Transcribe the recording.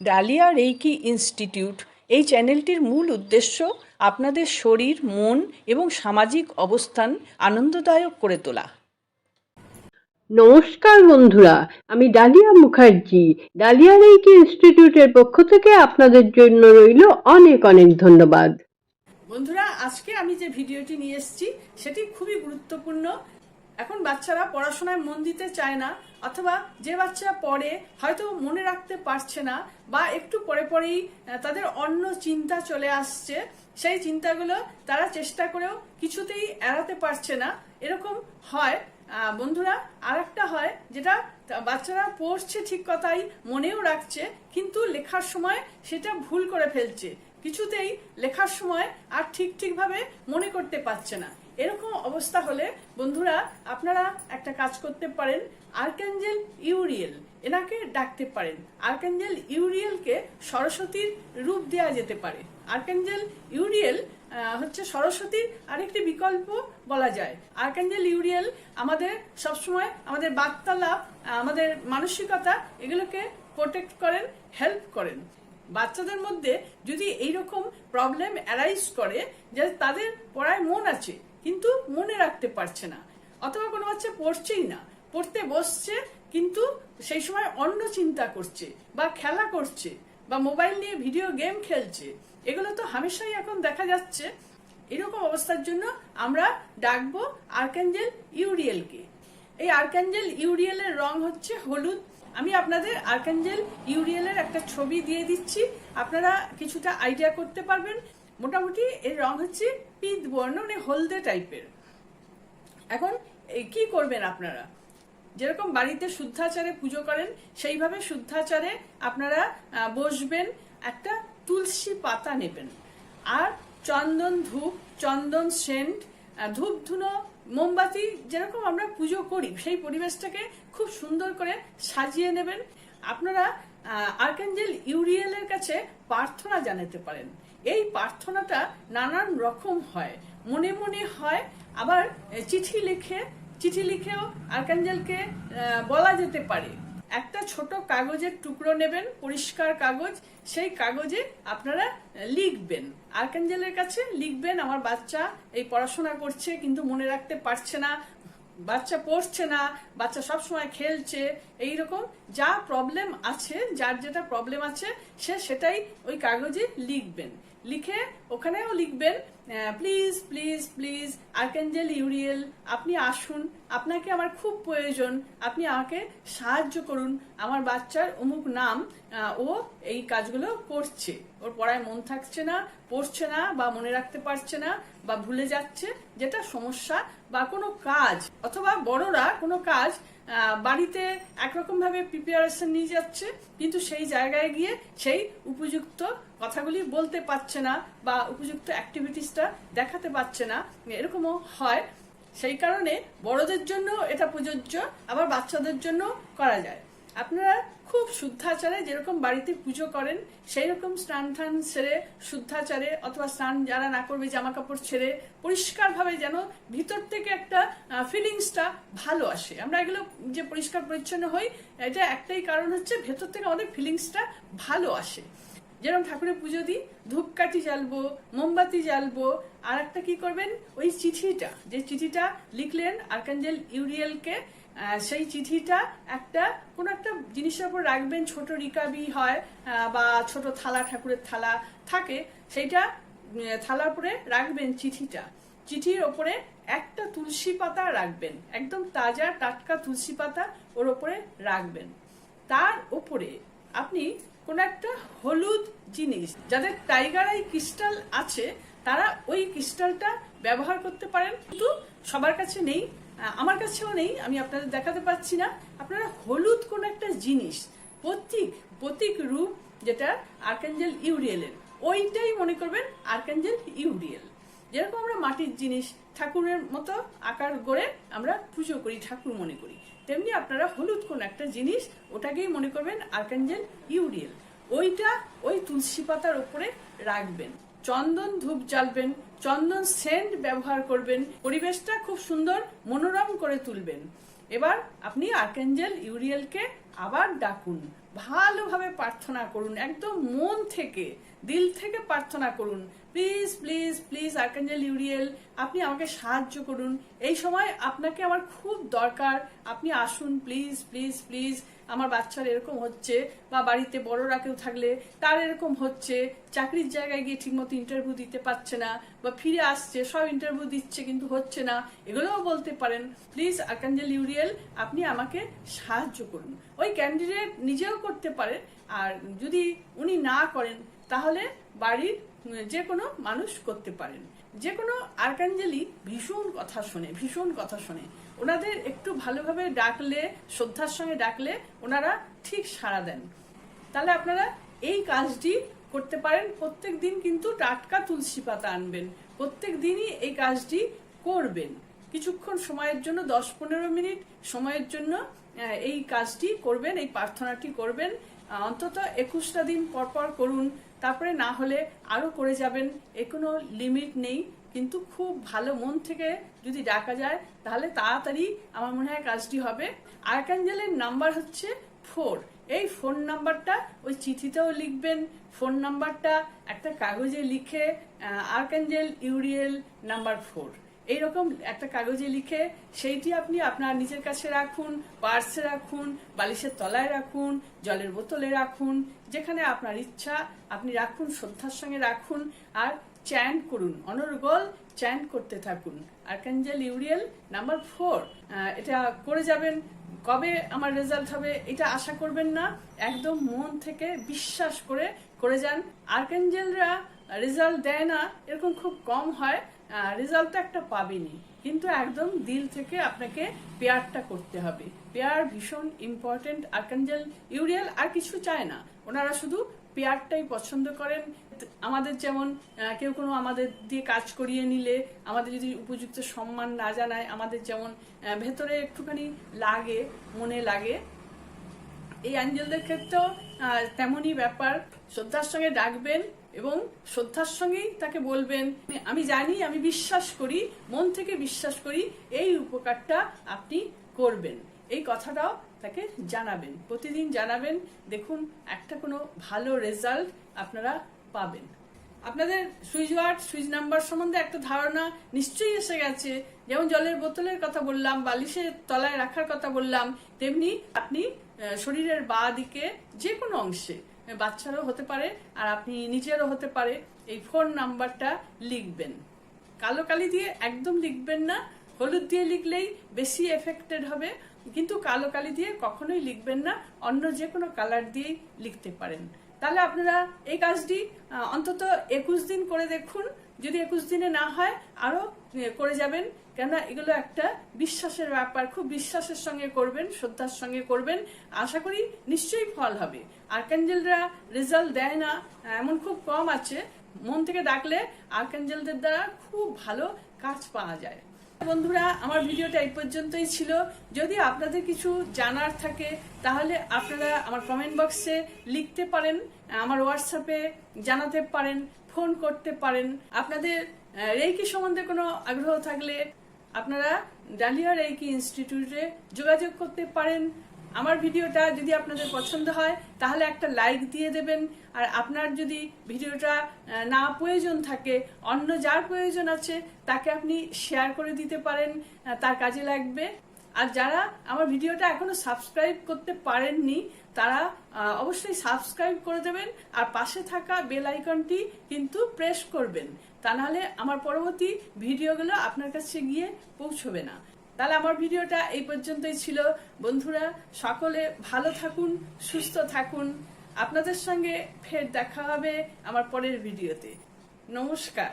Dahlia reiki institute এই চ্যানেলটির মূল উদ্দেশ্য আপনাদের শরীর মন এবং সামাজিক অবস্থান আনন্দদায়ক করে তোলা। নমস্কার বন্ধুরা আমি ডালিয়া মুখার্জি। ডালিয়া রেইকি ইনস্টিটিউটের পক্ষ থেকে আপনাদের জন্য রইল অনেক অনেক ধন্যবাদ। বন্ধুরা আজকে আমি যে ভিডিওটি নিয়ে এসেছি সেটি খুবই গুরুত্বপূর্ণ। এখন বাচ্চারা পড়াশোনায় মন দিতে চায় না, অথবা যে বাচ্চা পড়ে হয়তো মনে রাখতে পারছে না, বা একটু পরে পরেই তাদের অন্য চিন্তা চলে আসছে, সেই চিন্তাগুলো তারা চেষ্টা করেও কিছুতেই এড়াতে পারছে না। এরকম হয়। বন্ধুরা আর একটা হয় যেটা বাচ্চারা পড়ছে ঠিক কথাই, মনেও রাখছে, কিন্তু লেখার সময় সেটা ভুল করে ফেলছে। কিছুতেই লেখার সময় আর ঠিক ঠিকভাবে মনে করতে পারছে না। এরকম অবস্থা হলে, বন্ধুরা, আপনারা একটা কাজ করতে পারেন। আর্কাঞ্জেল ইউরিয়েল, এনাকে ডাকতে পারেন। আর্কাঞ্জেল ইউরিয়েলকে সরস্বতীর রূপ দেওয়া যেতে পারে। আর্কাঞ্জেল ইউরিয়েল হচ্ছে সরস্বতীর আরেকটি বিকল্প বলা যায়। আর্কাঞ্জেল ইউরিয়েল আমাদের সবসময় আমাদের বার্তালাপ আমাদের মানসিকতা, এগুলোকে প্রোটেক্ট করেন হেল্প করেন। বাচ্চাদের মধ্যে যদি এইরকম প্রবলেম অ্যারাইজ করে, যে তাদের পড়ায় মন আছে কিন্তু মনে রাখতে পারছে না। অথবা কোনো বাচ্চা পড়ছেই না। পড়তে বসছে, কিন্তু সেই সময় অন্য চিন্তা করছে বা খেলা করছে বা মোবাইল নিয়ে ভিডিও গেম খেলছে। এগুলো তো হামেশাই এখন দেখা যাচ্ছে। এরকম অবস্থার জন্য আমরা ডাকবো আর্কাঞ্জেল ইউরিয়েলকে। এই আর্কাঞ্জেল ইউরিয়েলের রং হচ্ছে হলুদ। আমি আপনাদের আর্কাঞ্জেল ইউরিয়েলের একটা ছবি দিয়ে দিচ্ছি। আপনারা কিছুটা আইডিয়া করতে পারবেন। মোটামুটি এর রং হচ্ছে পিত বর্ণ মানে হলদে টাইপের। এখন কি করবেন আপনারা? যেরকম বাড়িতে শুদ্ধাচারে পুজো করেন, সেইভাবে শুদ্ধাচারে আপনারা বসবেন, একটা তুলসী পাতা নেবেন। আর চন্দন ধূপ, চন্দন সেন্ট ধূপ, ধুনো, মোমবাতি, যেরকম আমরা পুজো করি, সেই পরিবেশটাকে খুব সুন্দর করে সাজিয়ে নেবেন। আপনারা আর্কেঞ্জেল ইউরিয়েলের কাছে প্রার্থনা জানাতে পারেন। এই প্রার্থনাটা নানান রকম হয়। মনে মনে হয় আবার চিঠি লিখে, চিঠি লিখেও আর্কাঞ্জেলকে বলা যেতে পারে। একটা ছোট কাগজের টুকরো নেবেন, পরিষ্কার কাগজ, সেই কাগজে আপনারা লিখবেন। আর্কাঞ্জেলের কাছে লিখবেন, আমার বাচ্চা এই পড়াশোনা করছে, কিন্তু মনে রাখতে পারছে না। বাচ্চা পড়ছে না, বাচ্চা সব সময় খেলছে এই রকম যা প্রবলেম আছে, যার যেটা প্রবলেম আছে, সে সেটাই ওই কাগজে লিখবেন। লিখে ওখানেও লিখবেন please please please archangel Uriel, আপনি আসুন, আপনাকে আমার খুব প্রয়োজন, আপনি আমাকে সাহায্য করুন, আমার বাচ্চার অমুক নাম ও এই কাজগুলো করছে। ওর পড়ায় মন থাকছে না, পড়ছে না, বা মনে রাখতে পারছে না, বা ভুলে যাচ্ছে, যেটা সমস্যা, বা কোনো কাজ, অথবা বড়রা কোনো কাজ বাড়িতে একরকম ভাবে প্রিপারেশন নিয়ে যাচ্ছে, কিন্তু সেই জায়গায় গিয়ে সেই উপযুক্ত কথাগুলি বলতে পারছে না, বা উপযুক্ত অ্যাক্টিভিটিসটা দেখাতে পারছে না এরকমও হয়, সেই কারণে বড়দের জন্য এটা প্রযোজ্য, আবার বাচ্চাদের জন্য করা যায়। আপনারা খুব শুদ্ধাচারে যেরকম বাড়িতে পুজো করেন সেই রকম স্নান টান সেরে শুদ্ধাচারে অথবা স্নান যারা না করবে জামা কাপড় ছেড়ে পরিষ্কারভাবে যেন ভিতর থেকে একটা ফিলিংসটা ভালো আসে। আমরা এগুলো যে পরিষ্কার পরিচ্ছন্ন হই, এটা একটাই কারণ হচ্ছে ভেতর থেকে আমাদের ফিলিংসটা ভালো আসে। যেরকম ঠাকুরের পুজো দিই, ধূপকাঠি জ্বালবো, মোমবাতি জ্বালবো আর একটা কি করবেন? ওই চিঠিটা, যে চিঠিটা লিখলেন আর্কাঞ্জেল ইউরিয়েলকে সেই চিঠিটা একটা, কোনো একটা জিনিসের উপর রাখবেন, ছোট রিকাবি হয় বা ছোট থালা, ঠাকুরের থালা থাকে, সেইটা থালার উপরে রাখবেন চিঠিটা। চিঠির ওপরে একটা তুলসী পাতা রাখবেন, একদম তাজা, টাটকা তুলসী পাতা ওর ওপরে রাখবেন। তার উপরে আপনি কোন একটা হলুদ জিনিস, যাদের টাইগার আই ক্রিস্টাল আছে তারা ওই ক্রিস্টালটা ব্যবহার করতে পারেন। কিন্তু সবার কাছে নেই। আমার কাছেও নেই। আমি আপনাদের দেখাতে পাচ্ছি না। আপনারা হলুদ কোন একটা জিনিস, প্রতীক প্রতীক রূপ যেটা আর্কাঞ্জেল ইউরিয়েলের, ওইটাই মনে করবেন আর্কাঞ্জেল ইউরিয়েল। যেরকম আমরা মাটির জিনিস, ঠাকুরের মতো আকার গড়ে আমরা পুজো করি, ঠাকুর মনে করি, তেমনি আপনারা হলুদ কোন একটা জিনিস, ওটাকেই মনে করবেন আর্কাঞ্জেল ইউরিয়েল। ওইটা ওই তুলসী পাতার উপরে রাখবেন। চন্দন ধূপ জ্বালবেন, চন্দন সেন্ট ব্যবহার করবেন, পরিবেশটা খুব সুন্দর, মনোরম করে তুলবেন। এবার আপনি আর্কেঞ্জেল ইউরিয়েলকে আবার ডাকুন। ভালোভাবে প্রার্থনা করুন, একদম মন থেকে, দিল থেকে প্রার্থনা করুন, please please please archangel Uriel, আপনি আমাকে সাহায্য করুন। এই সময় আপনাকে আমার খুব দরকার, আপনি আসুন, প্লিজ প্লিজ প্লিজ আমার বাচ্চার এরকম হচ্ছে বা বাড়িতে বড়রা কেউ থাকলে তার এরকম হচ্ছে, চাকরির জায়গায় গিয়ে ঠিকমতো ইন্টারভিউ দিতে পারছে না বা ফিরে আসছে, সব ইন্টারভিউ দিচ্ছে কিন্তু হচ্ছে না, এগুলোও বলতে পারেন। প্লিজ আর্কাঞ্জেল ইউরিয়েল আপনি আমাকে সাহায্য করুন। ওই ক্যান্ডিডেট নিজেও করতে পারে, আর যদি উনি না করেন, তাহলে বাড়ির যে কোনো মানুষ করতে পারেন। যে কোনো আর্কাঞ্জেলি ভীষণ কথা শোনে, ভীষণ কথা শোনে। ওনাদের একটু ভালোভাবে ডাকলে, শ্রদ্ধার সঙ্গে ডাকলে ওনারা ঠিক সাড়া দেন। তাহলে আপনারা এই কাজটি করতে পারেন। প্রত্যেক দিন কিন্তু টাটকা তুলসী পাতা আনবেন। প্রত্যেক দিনই এই কাজটি করবেন। কিছুক্ষণ সময়ের জন্য, দশ পনেরো মিনিট সময়ের জন্য এই কাজটি করবেন, এই প্রার্থনাটি করবেন। অন্তত একুশটা দিন পর পর করুন। তারপরে না হলে আরও করে যাবেন। এ কোনো লিমিট নেই। কিন্তু খুব ভালো মন থেকে যদি ডাকা যায়, তাহলে তাড়াতাড়ি আমার মনে হয় কাজটি হবে। আর্কাঞ্জেলের নাম্বার হচ্ছে ফোর। এই ফোন নাম্বারটা ওই চিঠিতেও লিখবেন। ফোন নাম্বারটা একটা কাগজে লিখে আর্কাঞ্জেল ইউরিয়েল নাম্বার ফোর। এইরকম একটা কাগজে লিখে সেইটি আপনি আপনার নিজের কাছে রাখুন, পার্সে রাখুন, বালিশের তলায় রাখুন, জলের বোতলে রাখুন, যেখানে আপনার ইচ্ছা, আপনি রাখুন, শ্রদ্ধার সঙ্গে রাখুন। আর চ্যান্ট করুন। অনর্গল চ্যান্ট করতে থাকুন। আর্কাঞ্জেল ইউরিয়েল নাম্বার ফোর এটা করে যাবেন। কবে আমার রেজাল্ট হবে এটা আশা করবেন না। একদম মন থেকে বিশ্বাস করে করে যান। আর্কেঞ্জেলরা রেজাল্ট দেয় না, এরকম খুব কম হয়। রেজাল্ট তো একটা পাবেনি কিন্তু একদম দিল থেকে আপনাকে পেয়ারটা করতে হবে। পেয়ার ভীষণ ইম্পর্টেন্ট আর্কেঞ্জেল ইউরিয়াল আর কিছু চায় না। ওনারা শুধু পেয়ারটাই পছন্দ করেন। আমাদের যেমন কেউ কোনো আমাদের দিয়ে কাজ করিয়ে নিলে, আমাদের যদি উপযুক্ত সম্মান না জানায়, আমাদের যেমন ভেতরে একটুখানি লাগে, মনে লাগে, এই অ্যাঞ্জেলদের ক্ষেত্রেও তেমনই ব্যাপার। শ্রদ্ধার সঙ্গে ডাকবেন এবং শ্রদ্ধার সঙ্গেই তাকে বলবেন, আমি জানি, আমি বিশ্বাস করি, মন থেকে বিশ্বাস করি, এই উপকারটা আপনি করবেন। এই কথাটাও তাকে জানাবেন, প্রতিদিন জানাবেন। দেখুন, একটা কোনো ভালো রেজাল্ট আপনারা পাবেন। আপনাদের সুইচ ওয়ার্ড, সুইচ নাম্বার সম্বন্ধে একটা ধারণা নিশ্চয়ই এসে গেছে। যেমন জলের বোতলের কথা বললাম, বালিশের তলায় রাখার কথা বললাম, তেমনি আপনি শরীরের বা দিকে যে কোনো অংশে বাচ্চারও হতে পারে, আর আপনি নিজেরও হতে পারে, এই ফোন নাম্বারটা লিখবেন। কালো কালি দিয়ে একদম লিখবেন না, হলুদ দিয়ে লিখলেই বেশি এফেক্টেড হবে, কিন্তু কালো কালি দিয়ে কখনোই লিখবেন না, অন্য যে কোনো কালার দিয়েই লিখতে পারেন। তাহলে আপনারা এই কাজটি অন্তত একুশ দিন করে দেখুন, যদি একুশ দিনে না হয়, আরও করে যাবেন। কেননা এগুলো একটা বিশ্বাসের ব্যাপার, খুব বিশ্বাসের সঙ্গে করবেন, শ্রদ্ধার সঙ্গে করবেন, আশা করি নিশ্চয়ই ফল হবে। আর্কাঞ্জেলরা রেজাল্ট দেয় না, এমন খুব কম আছে। মন থেকে ডাকলে আর্কাঞ্জেলদের দ্বারা খুব ভালো কাজ পাওয়া যায়। বন্ধুরা, আমার ভিডিওটা এই পর্যন্তই ছিল। যদি আপনাদের কিছু জানার থাকে, তাহলে আপনারা আমার কমেন্ট বক্সে লিখতে পারেন, আমার হোয়াটসঅ্যাপে জানাতে পারেন ফোন করতে পারেন। আপনাদের রেইকি সম্বন্ধে কোনো আগ্রহ থাকলে আপনারা ডালিয়া রেইকি ইনস্টিটিউটে যোগাযোগ করতে পারেন। আমার ভিডিওটা যদি আপনাদের পছন্দ হয়, তাহলে একটা লাইক দিয়ে দেবেন। আর আপনার যদি ভিডিওটা না প্রয়োজন থাকে, অন্য যার প্রয়োজন আছে, তাকে আপনি শেয়ার করে দিতে পারেন তার কাজে লাগবে। আর যারা আমার ভিডিওটা এখনও সাবস্ক্রাইব করতে পারেননি তারা অবশ্যই সাবস্ক্রাইব করে দেবেন, আর পাশে থাকা বেল আইকনটি কিন্তু প্রেস করবেন। তা নাহলে আমার পরবর্তী ভিডিওগুলো আপনার কাছে গিয়ে পৌঁছবে না। তাহলে আমার ভিডিওটা এই পর্যন্তই ছিল। বন্ধুরা, সকলে ভালো থাকুন, সুস্থ থাকুন। আপনাদের সঙ্গে ফের দেখা হবে আমার পরের ভিডিওতে। নমস্কার।